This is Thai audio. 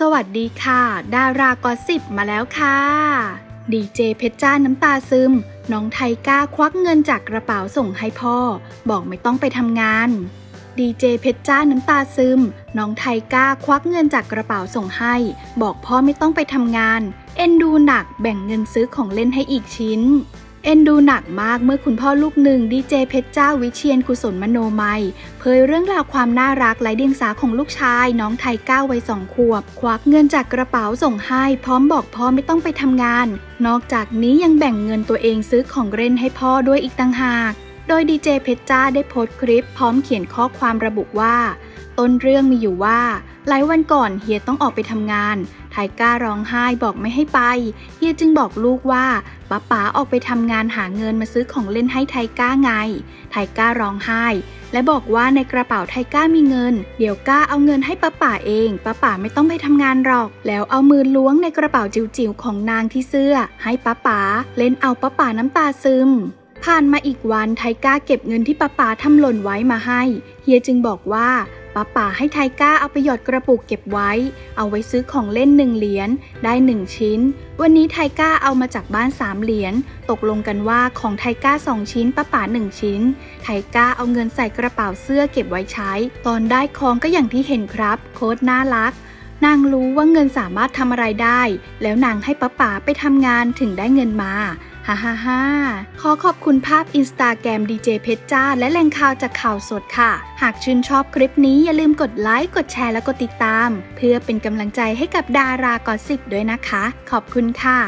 สวัสดีค่ะ ดารากอสิบมาแล้วค่ะดีเจเพชรจ้าน้ำตาซึม น้องไทก้าควักเงินจากกระเป๋าส่งให้พ่อ บอกไม่ต้องไปทำงานดีเจเพชรจ้าน้ำตาซึม น้องไทก้าควักเงินจากกระเป๋าส่งให้ บอกพ่อไม่ต้องไปทำงาน เอ็นดูหนักแบ่งเงินซื้อของเล่นให้อีกชิ้น เอ็นดูหนักมากเมื่อคุณพ่อลูกหนึ่งดีเจเพชรเจ้าวิเชียนกุศลมโนมัยเผยเรื่องราวความน่ารักไร้เดียงสาของลูกชาย น้องไทก้าวัยสองขวบ ควักเงินจากกระเป๋าส่งให้ พร้อมบอกพ่อไม่ต้องไปทำงาน นอกจากนี้ยังแบ่งเงินตัวเองซื้อของเล่นให้พ่อด้วยอีกต่างหาก โดยดีเจเพชรจ้าได้โพสต์คลิปพร้อมเขียนข้อความระบุว่า ต้นเรื่องมีอยู่ว่า หลายวันก่อนเฮียต้องออกไปทำงานไทก้าร้องไห้บอกไม่ให้ไป เฮียจึงบอกลูกว่าป้าป๋าออกไปทำงานหาเงินมาซื้อของเล่นให้ไทก้าไง ไทก้าร้องไห้ และบอกว่าในกระเป๋าไทก้ามีเงิน เดี๋ยวก้าเอาเงินให้ป้าป๋าเองป้าป๋าไม่ต้องไปทำงานหรอก แล้วเอามือล้วงในกระเป๋าจิ๋วๆของนางที่เสื้อ ให้ป้าป๋าเล่นเอาป้าป๋าน้ำตาซึม ผ่านมาอีกวันไทก้าเก็บเงินที่ป้าป๋าทำหล่นไว้มาให้ เฮียจึงบอกว่าป้าป๋าให้ไทก้าเอาไปหยอดกระปุกเก็บไว้ เอาไว้ซื้อของเล่นหนึ่งเหรียญได้หนึ่งชิ้น วันนี้ไทก้าเอามาจากบ้านสามเหรียญตกลงกันว่าของไทก้าสองชิ้นป้าป๋าหนึ่งชิ้น ไทก้าเอาเงินใส่กระเป๋าเสื้อเก็บไว้ใช้ ตอนได้ของก็อย่างที่เห็นครับ โค้ดน่ารัก นางรู้ว่าเงินสามารถทำอะไรได้ แล้วนางให้ป้าป๋าไปทำงานถึงได้เงินมาฮ่าฮ่าฮ่าขอขอบคุณภาพอินสตาแกรมดีเจเพชรจ้า และแหล่งข่าวจากข่าวสดค่ะ หากชื่นชอบคลิปนี้อย่าลืมกดไลค์ กดแชร์และกดติดตาม เพื่อเป็นกำลังใจให้กับดารากอสิบด้วยนะคะ ขอบคุณค่ะ